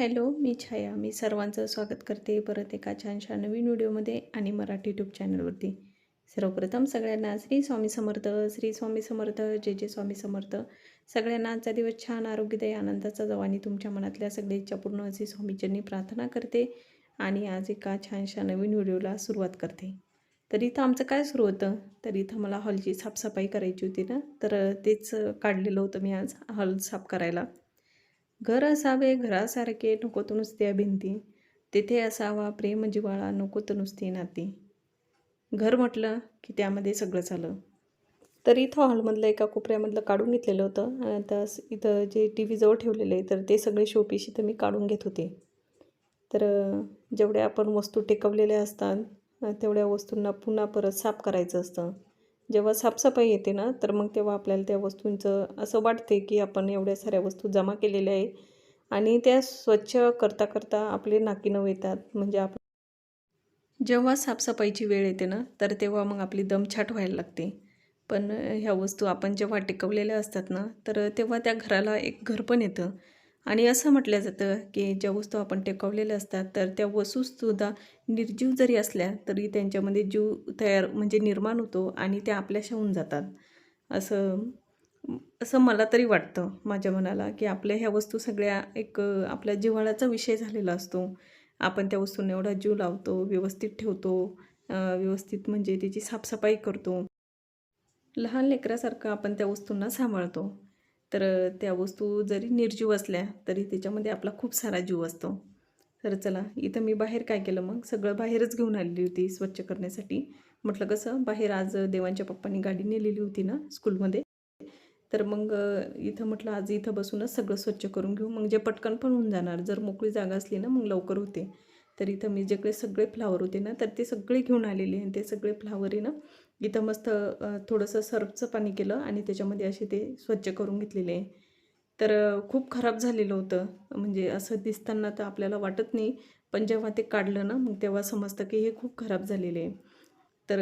Hello मी छाया. मी सर्वांचं स्वागत करते परत एका छानशा नवीन व्हिडिओमध्ये आणि मराठी यूट्यूब चॅनलवरती सर्वप्रथम सगळ्यांना श्री स्वामी समर्थ श्री स्वामी समर्थ जे जे स्वामी समर्थ. सगळ्यांना आजचा दिवस छान आरोग्यदायी आनंदाचा जावा आणि तुमच्या मनातल्या सगळ्या इच्छा पूर्ण अशी स्वामीच्यांनी प्रार्थना करते आणि आज एका छानशा नवीन व्हिडिओला सुरुवात करते. तर इथं आमचं काय सुरू होतं? तर इथं मला हॉलची साफसफाई करायची होती ना तर तेच काढलेलं होतं मी आज हॉल साफ करायला. घर असावे घरासारखे नको तर नुसत्या भिंती तेथे असावा प्रेम जिव्हाळा नको तर नुसती नाती. घर म्हटलं की त्यामध्ये सगळंच आलं तर इथं हॉलमधलं एका कोपऱ्यामधलं काढून घेतलेलं होतं. आणि आता इथं जे टी व्ही जवळ ठेवलेले आहे तर ते सगळे शोपीस इथं मी काढून घेत होते. तर जेवढ्या आपण वस्तू टेकवलेल्या असतात तेवढ्या वस्तूंना पुन्हा परत साफ करायचं असतं. जेव्हा साफसफाई येते ना तर मग तेव्हा आपल्याला त्या वस्तूंचं असं वाटते की आपण एवढ्या साऱ्या वस्तू जमा केलेल्या आहे आणि त्या स्वच्छ करता करता आपले नाकीनव येतात. म्हणजे आप जेव्हा साफसफाईची वेळ येते ना तर तेव्हा मग आपली दमछाट व्हायला लागते. पण ह्या वस्तू आपण जेव्हा टिकवलेल्या असतात ना तर तेव्हा त्या घराला एक घर पण येतं. आणि असं म्हटलं जातं की ज्या वस्तू आपण टिकवलेल्या असतात तर त्या वस्तूसुद्धा निर्जीव जरी असल्या तरी त्यांच्यामध्ये जीव तयार म्हणजे निर्माण होतो आणि त्या आपल्याशा होऊन जातात. असं असं मला तरी वाटतं माझ्या मनाला की आपल्या ह्या वस्तू सगळ्या एक आपल्या जिव्हाळ्याचा विषय झालेला असतो. आपण त्या वस्तूंना एवढा जीव लावतो व्यवस्थित ठेवतो व्यवस्थित म्हणजे त्याची साफसफाई करतो. लहान लेकरासारखं आपण त्या वस्तूंना सांभाळतो. तर त्या वस्तू जरी निर्जीव असल्या तरी त्याच्यामध्ये आपला खूप सारा जीव असतो. तर चला इथं मी बाहेर काय केलं मग? सगळं बाहेरच घेऊन आलेली होती स्वच्छ करण्यासाठी. म्हटलं कसं? बाहेर आज देवांच्या पप्पांनी गाडी नेलेली होती ना स्कूलमध्ये. तर मग इथं म्हटलं आज इथं बसूनच सगळं स्वच्छ करून घेऊ. मग जे पटकन पण होऊन जाणार जर मोकळी जागा असली ना मग लवकर होते. तर इथं मी जेकडे सगळे फ्लावर होते ना तर ते सगळे घेऊन आलेले आणि ते सगळे फ्लावर आहे ना इथं मस्त थोडंसं सर्फचं पाणी केलं आणि त्याच्यामध्ये असे ते स्वच्छ करून घेतलेले. आहे तर खूप खराब झालेलं होतं. म्हणजे असं दिसताना तर आपल्याला वाटत नाही पण जेव्हा ते काढलं ना मग तेव्हा समजतं की हे खूप खराब झालेले. आहे तर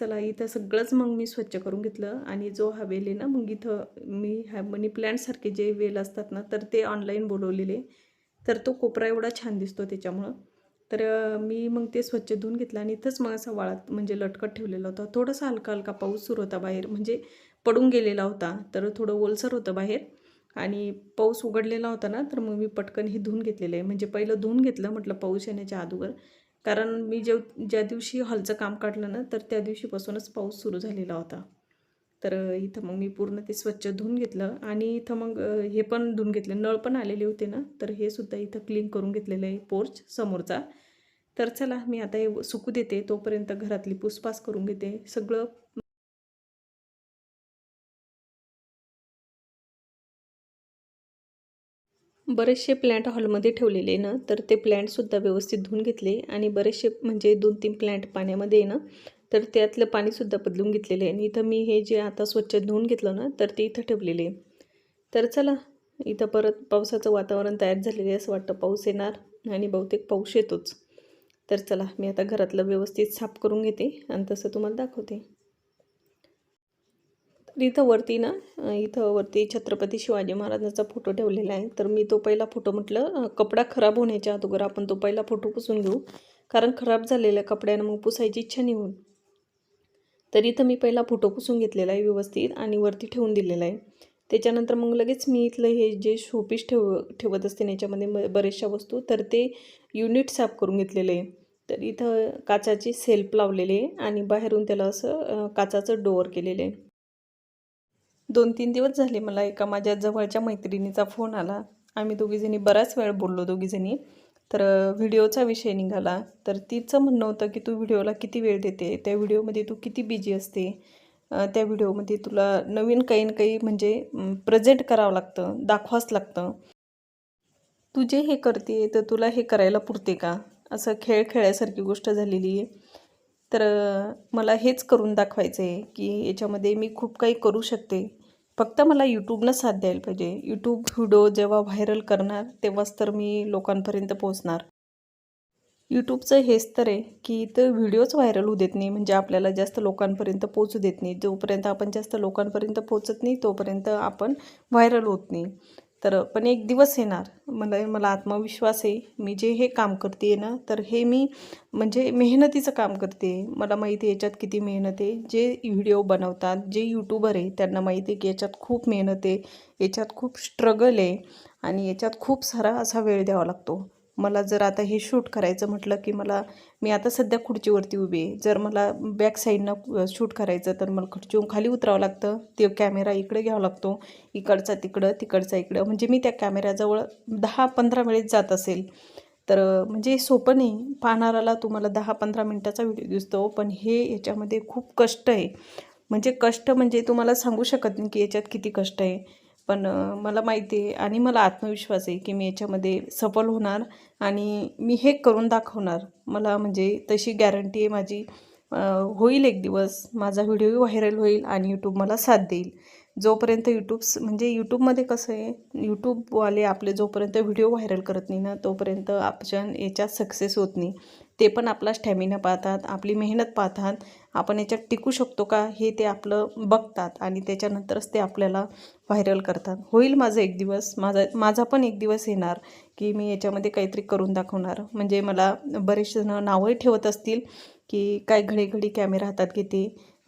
चला इथं सगळंच मग मी स्वच्छ करून घेतलं आणि जो हा वेल आहे ना मग इथं मी ह्या मनी प्लॅन्टसारखे जे वेल असतात ना तर ते ऑनलाईन बोलवलेले. तर तो कोपरा एवढा छान दिसतो त्याच्यामुळं. तर मी मग ते स्वच्छ धुवून घेतलं आणि इथंच मग असा वाळात म्हणजे लटकत ठेवलेला होता. थोडासा हलका हलका पाऊस सुरू होता बाहेर. म्हणजे पडून गेलेला होता. तर थोडं ओलसर होतं बाहेर. आणि पाऊस उघडलेला होता ना तर मग मी पटकन हे धुवून घेतलेलं आहे. म्हणजे पहिलं धुवून घेतलं म्हटलं पाऊस येण्याच्या अगोदर. कारण मी जेव ज्या दिवशी हॉलचं काम काढलं ना तर त्या दिवशीपासूनच पाऊस सुरू झालेला होता. तर इथं मग मी पूर्ण ते स्वच्छ धुवून घेतलं आणि इथं मग हे पण धुवून घेतले. नळ पण आलेले होते ना तर हे सुद्धा इथं क्लीन करून घेतलेलं आहे पोर्च समोरचा. तर चला मी आता हे सुकू देते तोपर्यंत घरातली पुसपास करून घेते. सगळं बरेचसे प्लॅन्ट हॉलमध्ये ठेवलेले ना तर ते प्लॅन्टसुद्धा व्यवस्थित धुवून घेतले आणि बरेचसे म्हणजे दोन तीन प्लॅन्ट पाण्यामध्ये आहे ना तर त्यातलं पाणीसुद्धा बदलून घेतलेलं आहे. आणि इथं मी हे जे आता स्वच्छ धुवून घेतलं ना तर ते इथं ठेवलेले आहे. तर चला इथं परत पावसाचं वातावरण तयार झालेलं आहे असं वाटतं. पाऊस येणार आणि बहुतेक पाऊस येतोच. तर चला मी आता घरातलं व्यवस्थित साफ करून घेते आणि तसं तुम्हाला दाखवते. तर इथं वरती ना इथं वरती छत्रपती शिवाजी महाराजांचा फोटो ठेवलेला आहे. तर मी तो पहिला फोटो म्हटलं कपडा खराब होण्याच्या अगोदर आपण तो पहिला फोटो पुसून घेऊ. कारण खराब झालेल्या कपड्यानं मग पुसायची इच्छा नाही होईल तर इथं मी पहिला फोटो पुसून घेतलेला आहे व्यवस्थित आणि वरती ठेवून दिलेला आहे. त्याच्यानंतर मग लगेच मी इथलं हे जे शोपीस ठेव ठेवत असते ना याच्यामध्ये म बऱ्याचशा वस्तू तर ते युनिट साफ करून घेतलेले आहे. तर इथं काचाची सेल्फ लावलेली आहे आणि बाहेरून त्याला असं काचाचं डोअर केलेलं आहे. दोन तीन दिवस झाले मला एका माझ्या जवळच्या मैत्रिणीचा फोन आला. आम्ही दोघीजणी बराच वेळ बोललो दोघीजणी. तर व्हिडिओचा विषय निघाला. तर तिचं म्हणणं होतं की तू व्हिडिओला किती वेळ देते? त्या व्हिडिओमध्ये तू किती बिझी असते? त्या व्हिडिओमध्ये तुला नवीन काही ना काही म्हणजे प्रेझेंट करावं लागतं दाखवाच लागतं. तू जे हे करते तर तुला हे करायला पुरते का? असं खेळ खेळायसारखी गोष्ट झालेली आहे. तर मला हेच करून दाखवायचं आहे की याच्यामध्ये मी खूप काही करू शकते. फक्त मला यूट्यूबनं साथ द्यायला पाहिजे. यूट्यूब व्हिडिओ जेव्हा व्हायरल करणार तेव्हाच तर मी लोकांपर्यंत पोहोचणार. यूट्यूबचं हेच तर आहे की इथं व्हिडिओच व्हायरल होऊ देत नाही म्हणजे आपल्याला जास्त लोकांपर्यंत पोचू देत नाही. जोपर्यंत आपण जास्त लोकांपर्यंत पोचत नाही तोपर्यंत आपण व्हायरल होत नाही. तर पण एक दिवस येणार. मला मला आत्मविश्वास आहे. मी जे हे काम करते आहे ना तर हे मी म्हणजे मेहनतीचं काम करते मला माहिती आहे याच्यात किती मेहनत आहे. जे व्हिडिओ बनवतात जे यूट्यूबर आहे त्यांना माहिती आहे की याच्यात खूप मेहनत आहे याच्यात खूप स्ट्रगल आहे आणि याच्यात खूप सारा असा वेळ द्यावा लागतो. मला जर आता हे शूट करायचं म्हटलं की मला मी आता सध्या खुर्चीवरती उभी आहे. जर मला बॅक साईडनं शूट करायचं तर मला खुर्चीहून खाली उतरावं लागतं. ते कॅमेरा इकडे घ्यावा लागतो. इकडचा तिकडं तिकडचा इकडं. म्हणजे मी त्या कॅमेऱ्याजवळ दहा पंधरा वेळेस जात असेल. तर म्हणजे सोपं नाही. पाहणाराला तुम्हाला दहा पंधरा मिनटाचा व्हिडिओ दिसतो पण हे याच्यामध्ये खूप कष्ट आहे. म्हणजे कष्ट म्हणजे तुम्हाला सांगू शकत नाही की याच्यात किती कष्ट आहे. पण मला माहिती आहे आणि मला आत्मविश्वास आहे की मी याच्यामध्ये सफल होणार आणि मी हे करून दाखवणार. मला म्हणजे तशी गॅरंटी आहे माझी. होईल एक दिवस माझा व्हिडिओही व्हायरल होईल आणि यूट्यूब मला साथ देईल. जोपर्यंत यूट्यूब्स म्हणजे यूट्यूबमध्ये कसं आहे यूट्यूबवाले आपले जोपर्यंत व्हिडिओ व्हायरल करत नाही ना तोपर्यंत आपण याच्यात सक्सेस होत नाही. ते पण आपला स्टॅमिना पाहतात आपली मेहनत पाहतात आपण याच्यात टिकू शकतो का हे ते आपलं बघतात आणि त्याच्यानंतरच ते आपल्याला व्हायरल करतात. होईल माझं एक दिवस माझा माझा पण एक दिवस येणार की मी याच्यामध्ये काहीतरी करून दाखवणार. म्हणजे मला बरेचजणं नावही ठेवत असतील की काय घडी घडी कॅमेरा हातात घेते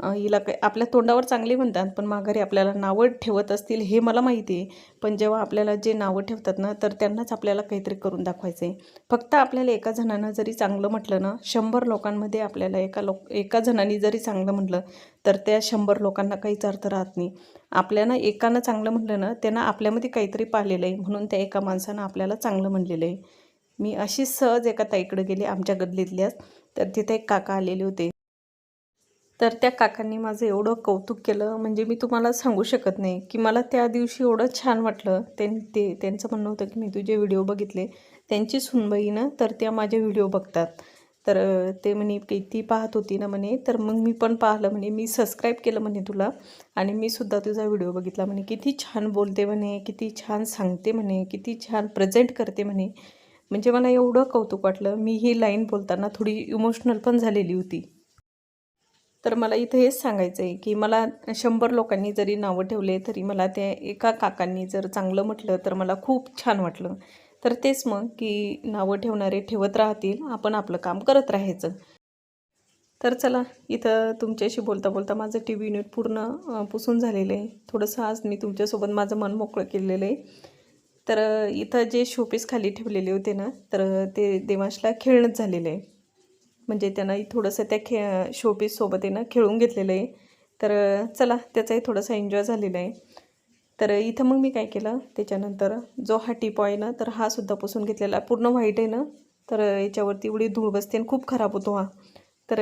हिला काय आपल्या तोंडावर चांगले म्हणतात पण माघारी आपल्याला नावं ठेवत असतील हे मला माहिती आहे. पण जेव्हा आपल्याला जे नावं ठेवतात ना तर त्यांनाच आपल्याला काहीतरी करून दाखवायचं आहे फक्त आपल्याला एका जणानं जरी चांगलं म्हटलं ना शंभर लोकांमध्ये आपल्याला एका लोक एका जणांनी जरी चांगलं म्हटलं तर त्या शंभर लोकांना काहीच अर्थ राहत नाही. आपल्याला एकानं चांगलं म्हटलं ना त्यांना आपल्यामध्ये काहीतरी पाहिलेलं आहे म्हणून त्या एका माणसानं आपल्याला चांगलं म्हणलेलं आहे. मी अशी सहज एका ताईकडे गेले आमच्या गल्लीतल्याच. तर तिथे एक काका आलेले होते. तर त्या काकांनी माझं एवढं कौतुक केलं. म्हणजे मी तुम्हाला सांगू शकत नाही की मला त्या दिवशी एवढं छान वाटलं. त्यां ते त्यांचं म्हणणं होतं की मी तुझे व्हिडिओ बघितले. त्यांची सुनबाई ना तर त्या माझे व्हिडिओ बघतात. तर ते म्हणे की ती पाहत होती ना म्हणे तर मग मी पण पाहिलं म्हणे. मी सबस्क्राईब केलं म्हणे तुला आणि मी सुद्धा तुझा व्हिडिओ बघितला म्हणे. किती छान बोलते म्हणे किती छान सांगते म्हणे किती छान प्रेझेंट करते म्हणे. म्हणजे मला एवढं कौतुक वाटलं. मी ही लाईन बोलताना थोडी इमोशनल पण झालेली होती. तर मला इथं हेच सांगायचं आहे की मला शंभर लोकांनी जरी नावं ठेवले तरी मला त्या एका काकांनी जर चांगलं म्हटलं तर मला खूप छान वाटलं. तर तेच मग की नावं ठेवणारे ठेवत राहतील आपण आपलं काम करत राहायचं. तर चला इथं तुमच्याशी बोलता बोलता माझं टी व्ही युनिट पूर्ण पुसून झालेलं आहे. थोडंसं आज मी तुमच्यासोबत माझं मन मोकळं केलेलं आहे. तर इथं जे शोपीस खाली ठेवलेले होते ना तर ते देवांशला खेळणंच झालेलं आहे. म्हणजे त्यांना थोडंसं त्या खे शोपीससोबत आहे ना खेळून घेतलेलं आहे. तर चला त्याचाही थोडासा एन्जॉय झालेला आहे. तर इथं मग मी काय केलं? त्याच्यानंतर जो हा टिप आहे ना तर हा सुद्धा पुसून घेतलेला. पूर्ण व्हाईट आहे ना? तर याच्यावरती एवढी धूळ बसते आणि खूप खराब होतो हा. तर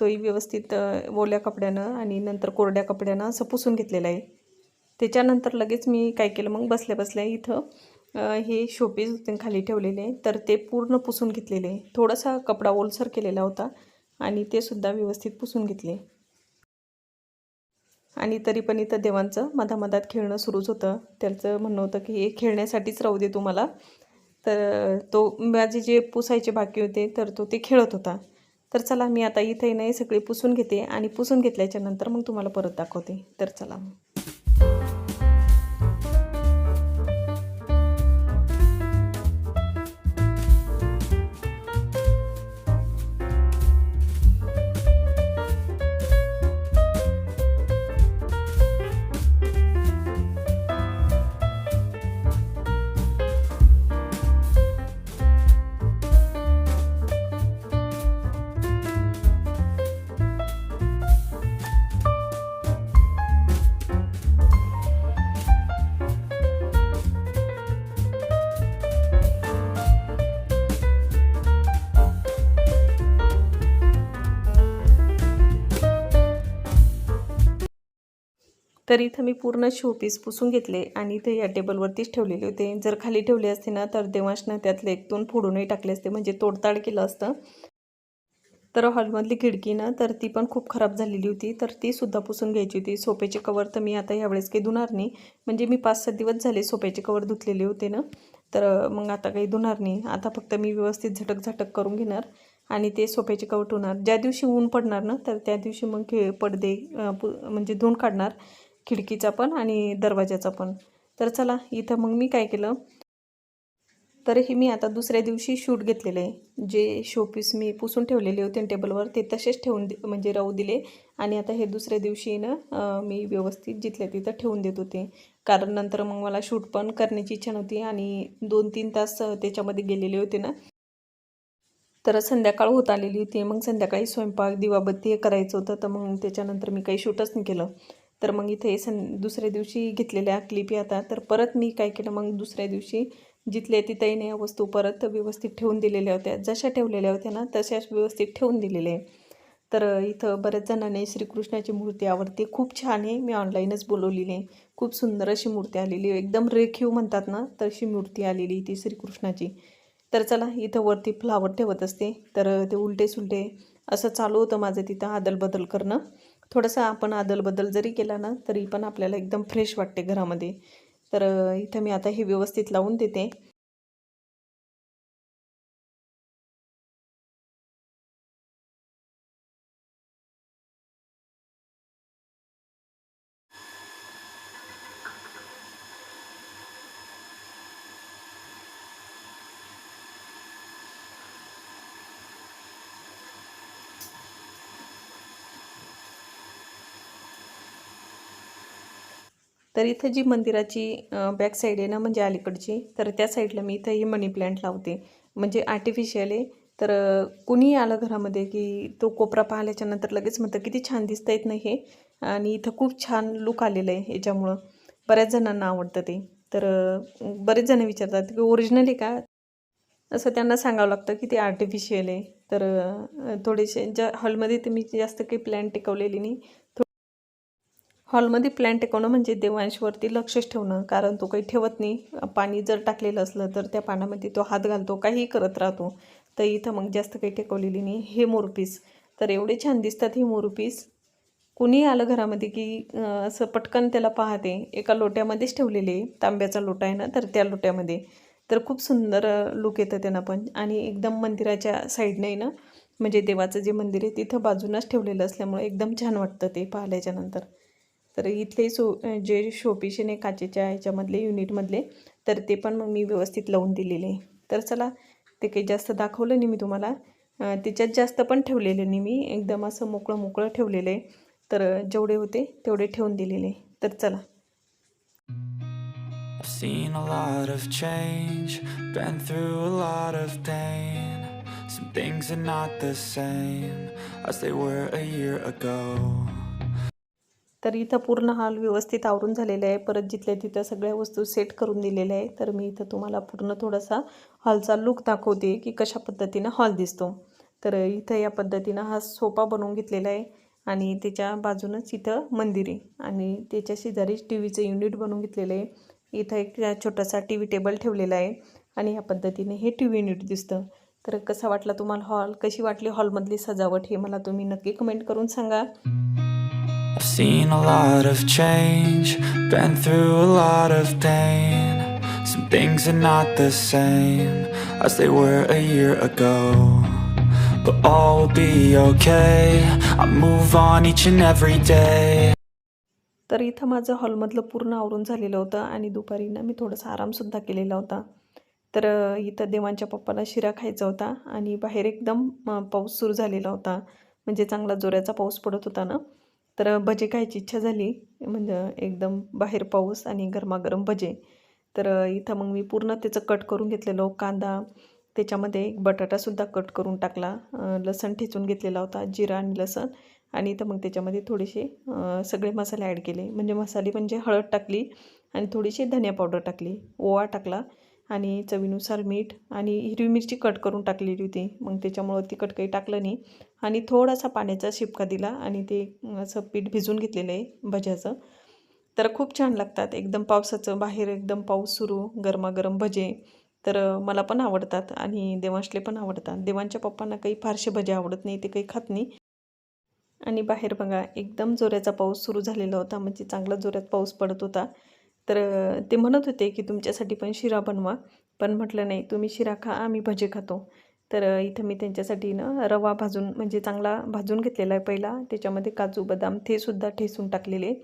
तोही व्यवस्थित ओल्या कपड्यानं आणि नंतर कोरड्या कपड्यानं असं पुसून घेतलेलं आहे. त्याच्यानंतर लगेच मी काय केलं? मग बसल्या बसल्या इथं हे शोपीस होते खाली ठेवलेले तर ते पूर्ण पुसून घेतलेले थोडासा कपडा ओलसर केलेला होता आणि ते सुद्धा व्यवस्थित पुसून घेतले. आणि तरी पण इथं देवांचं मधामधात खेळणं सुरूच होतं. त्याचं म्हणणं होतं की हे खेळण्यासाठीच राहू दे तुम्हाला. तर तो माझे जे पुसायचे बाकी होते तर तो ते खेळत होता. तर चला मी आता इथे नाही सगळे पुसून घेते आणि पुसून घेतल्याच्या नंतर मग तुम्हाला परत दाखवते. तर चला तर इथं मी पूर्ण शोपीस पुसून घेतले आणि ते या टेबलवरतीच ठेवलेले होते. जर खाली ठेवले असते ना तर देवांशनं त्यातले एक दोन फोडूनही टाकले असते म्हणजे तोडताड केलं असतं. तर हॉलमधली खिडकी ना तर ती पण खूप खराब झालेली होती. तर ती सुद्धा पुसून घ्यायची होती. सोप्याचे कवर तर मी आता यावेळेस काही धुणार नाही. म्हणजे मी पाच सात दिवस झाले सोप्याचे कवर धुतलेले होते ना. तर मग आता काही धुणार नाही. आता फक्त मी व्यवस्थित झटक झटक करून घेणार आणि ते सोप्याचे कवर ठेवणार. ज्या दिवशी ऊन पडणार ना तर त्या दिवशी मग पडदे पु म्हणजे धुवून काढणार. खिडकीचा पण आणि दरवाजाचा पण. तर चला इथं मग मी काय केलं? तर हे मी आता दुसऱ्या दिवशी शूट घेतलेले. जे शोपीस मी पुसून ठेवलेले होते टेबलवर ते तसेच ठेवून दि म्हणजे राहू दिले. आणि आता हे दुसऱ्या दिवशी ना मी व्यवस्थित जिथल्या तिथं ठेवून देत होते. कारण नंतर मग मला शूट पण करण्याची इच्छा नव्हती आणि दोन तीन तास त्याच्यामध्ये गेलेले होते ना. तर संध्याकाळ होत आलेली होती. मग संध्याकाळी स्वयंपाक दिवाबत्ती हे करायचं होतं. तर मग त्याच्यानंतर मी काही शूटच नाही केलं. तर मग इथे सं दुसऱ्या दिवशी घेतलेल्या क्लिपी आता. तर परत मी काय केलं मग दुसऱ्या दिवशी जिथल्या तिथं या वस्तू परत व्यवस्थित ठेवून दिलेल्या होत्या. जशा ठेवलेल्या होत्या ना तशाच व्यवस्थित ठेवून दिलेल्या आहे तर इथं बऱ्याच जणांनी श्रीकृष्णाची मूर्ती आवडते. खूप छान आहे. मी ऑनलाईनच बोलवलेली आहे. खूप सुंदर अशी मूर्ती आलेली आहे. एकदम रेखीव म्हणतात ना तशी मूर्ती आलेली ती श्रीकृष्णाची. तर चला इथं वरती फ्लावर ठेवत असते. तर ते उलटे सुलटे असं चालू होतं माझं तिथं आदलबदल करणं. थोडंसं आपण आदलबदल जरी केला ना तरी पण आपल्याला एकदम फ्रेश वाटते घरामध्ये. तर इथं मी आता हे व्यवस्थित लावून देते. तर इथं जी मंदिराची बॅक साईड आहे ना म्हणजे अलीकडची तर त्या साईडला मी इथं ही मनी प्लॅन्ट लावते. म्हणजे आर्टिफिशियल आहे. तर कुणीही आलं घरामध्ये की तो कोपरा पाहिल्याच्या नंतर लगेच म्हणतं किती छान दिसता येत नाही हे. आणि इथं खूप छान लुक आलेलं आहे याच्यामुळं बऱ्याच जणांना आवडतं ते. तर बरेच जण विचारतात की ओरिजिनल आहे का? असं त्यांना सांगावं लागतं की ते आर्टिफिशियल आहे. तर थोडेसे ज्या हॉलमध्ये तर मी जास्त काही प्लॅन टिकवलेली नाही. हॉलमध्ये प्लॅन्ट टेकवणं म्हणजे देवांशवरती लक्षच ठेवणं कारण तो काही ठेवत नाही. पाणी जर टाकलेलं असलं तर त्या पाण्यामध्ये तो हात घालतो काहीही करत राहतो. तर इथं मग जास्त काही टेकवलेली नाही. हे मोरपीस. तर एवढे छान दिसतात हे मोरपीस. कुणी आलं घरामध्ये की असं पटकन त्याला पाहते. एका लोट्यामध्येच ठेवलेले आहे. तांब्याचा लोटा आहे ना तर त्या लोट्यामध्ये. तर खूप सुंदर लुक येतं त्यांना पण. आणि एकदम मंदिराच्या साईडने आहे ना म्हणजे देवाचं जे मंदिर आहे तिथं बाजूनच ठेवलेलं असल्यामुळे एकदम छान वाटतं ते पाहिल्याच्यानंतर तर इथले सो जे शोपीस आहे काचेच्या ह्याच्यामधले युनिटमधले तर ते पण मग मी व्यवस्थित लावून दिलेले आहे. तर चला ते काही जास्त दाखवलं नाही मी तुम्हाला. त्याच्यात जास्त पण ठेवलेलं नाही मी. एकदम असं मोकळं मोकळं ठेवलेलं आहे. तर जेवढे होते तेवढे ठेवून दिलेले तर चला. I've seen a lot of change, been through a lot of pain. Some things are not the same as they were a year ago. तर इथं पूर्ण हॉल व्यवस्थित आवरून झालेला आहे. परत जिथल्या तिथं सगळ्या वस्तू सेट करून दिलेल्या आहे तर मी इथं तुम्हाला पूर्ण थोडासा हॉलचा लुक दाखवते की कशा पद्धतीनं हॉल दिसतो. तर इथं या पद्धतीनं हा सोफा बनवून घेतलेला आहे आणि त्याच्या बाजूनच इथं मंदिर आहे. आणि त्याच्या शेजारीच टी व्हीचं युनिट बनवून घेतलेलं आहे. इथं एक छोटासा टी व्ही टेबल ठेवलेला आहे आणि या पद्धतीने हे टी व्ही युनिट दिसतं. तर कसा वाटला तुम्हाला हॉल कशी वाटली हॉलमधली सजावट हे मला तुम्ही नक्की कमेंट करून सांगा. I've seen a lot of change, been through a lot of pain. Some things are not the same as they were a year ago. But all will be okay. I move on each and every day. तर इथं माझं हॉलमधलं पूर्ण आवरून झालेलं होतं आणि दुपारी ना मी थोडासा आरामसुद्धा केलेला होता तर इथं देवांच्या पप्पाला शिरा खायचा होता आणि बाहेर एकदम पाऊस सुरू झालेला होता म्हणजे चांगला जोऱ्याचा पाऊस पडत होता ना तर भजे खायची इच्छा झाली. म्हणजे एकदम बाहेर पाऊस आणि गरमागरम भजे. तर इथं मग मी पूर्ण त्याचं कट करून घेतलेलो. कांदा त्याच्यामध्ये एक बटाटासुद्धा कट करून टाकला. लसण ठेचून घेतलेला होता जिरा आणि लसण. आणि इथं मग त्याच्यामध्ये थोडेसे सगळे मसाले ॲड केले. म्हणजे मसाले म्हणजे हळद टाकली आणि थोडीशी धनिया पावडर टाकली. ओवा टाकला. आणि चवीनुसार मीठ आणि हिरवी मिरची कट करून टाकलेली होती. मग त्याच्यामुळं तिखट काही टाकलं नाही. आणि थोडासा पाण्याचा शिपका दिला आणि ते असं पीठ भिजून घेतलेलं आहे भज्याचं. तर खूप छान लागतात. एकदम पावसाचं बाहेर एकदम पाऊस सुरू गरमागरम भजे. तर मला पण आवडतात आणि देवांशले पण आवडतात. देवांच्या पप्पांना काही फारसे भजे आवडत नाही ते काही खात नाही. आणि बाहेर बघा एकदम जोऱ्याचा पाऊस सुरू झालेला होता. म्हणजे चांगला जोऱ्यात पाऊस पडत होता. तर ते म्हणत होते की तुमच्यासाठी पण शिरा बनवा. पण म्हटलं नाही तुम्ही शिरा खा आम्ही भजे खातो. तर इथं मी त्यांच्यासाठी ना रवा भाजून म्हणजे चांगला भाजून घेतलेला आहे पहिला. त्याच्यामध्ये काजू बदाम ते सुद्धा ठेसून टाकलेले.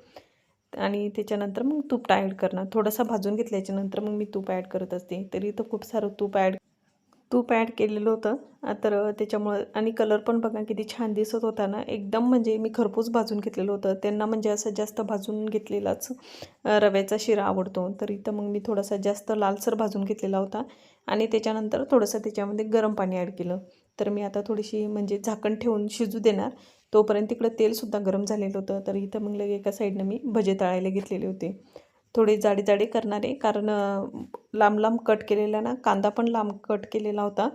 आणि त्याच्यानंतर मग तूप ॲड करणार. थोडासा भाजून घेतल्याच्यानंतर मग मी तूप ॲड करत असते. तरी इथं खूप सारं तूप ॲड तूप ॲड केलेलं होतं. तर त्याच्यामुळं आणि कलर पण बघा किती छान दिसत होता ना. एकदम म्हणजे मी खरपूस भाजून घेतलेलं होतं. त्यांना म्हणजे असं जास्त भाजून घेतलेलाच रव्याचा शिरा आवडतो. तर इथं मग मी थोडासा जास्त लालसर भाजून घेतलेला होता. आणि त्याच्यानंतर थोडंसं त्याच्यामध्ये गरम पाणी ॲड केलं. तर मी आता थोडीशी म्हणजे झाकण ठेवून शिजू देणार. तोपर्यंत तिकडं तेलसुद्धा गरम झालेलं होतं. तर इथं मग लगे एका साईडनं मी भजे तळायला घेतलेले होते. थोडे जाडी जाडी करणारे. कारण लांब लांब कट केलेला ना कांदा पण लांब कट केलेला होता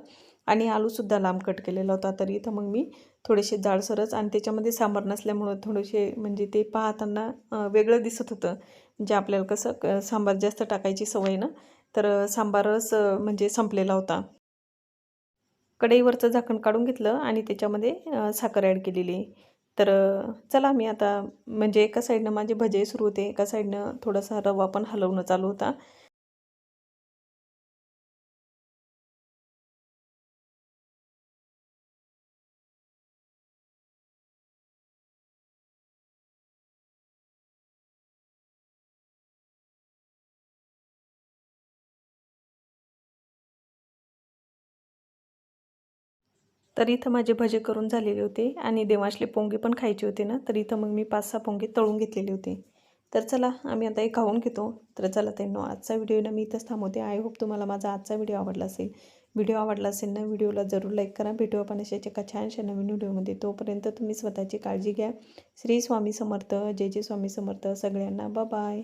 आणि आलूसुद्धा लांब कट केलेला होता. तर इथं मग मी थोडेसे जाडसरच आणि त्याच्यामध्ये सांबार नसल्यामुळं थोडेसे म्हणजे ते पाहताना वेगळं दिसत होतं. म्हणजे आपल्याला कसं क सांबार जास्त टाकायची सवय ना तर सांबारच म्हणजे संपलेला होता. कढईवरचं झाकण काढून घेतलं आणि त्याच्यामध्ये साखर ॲड केलेली. तर चला मी आता म्हणजे एका साईडनं माझे भजे सुरू होते एका साईडनं थोडासा रवा पण हलवणं चालू होता. तर इथं माझे भजे करून झालेले होते आणि देवाशले पोंगे पण खायचे होते ना तर इथं मग मी पाच सहा पोंगे तळून घेतलेले होते. तर चला आम्ही आता एक खाऊन घेतो. तर चला ते आजचा व्हिडिओ ना मी इथंच थांबवते. आय होप तुम्हाला माझा आजचा व्हिडिओ आवडला असेल. व्हिडिओ आवडला असेल ना व्हिडिओला जरूर लाईक करा. भेटू आपण अशाच एका छानशा नवीन व्हिडिओमध्ये. तोपर्यंत तुम्ही स्वतःची काळजी घ्या. श्री स्वामी समर्थ. जय जय स्वामी समर्थ सगळ्यांना. बाय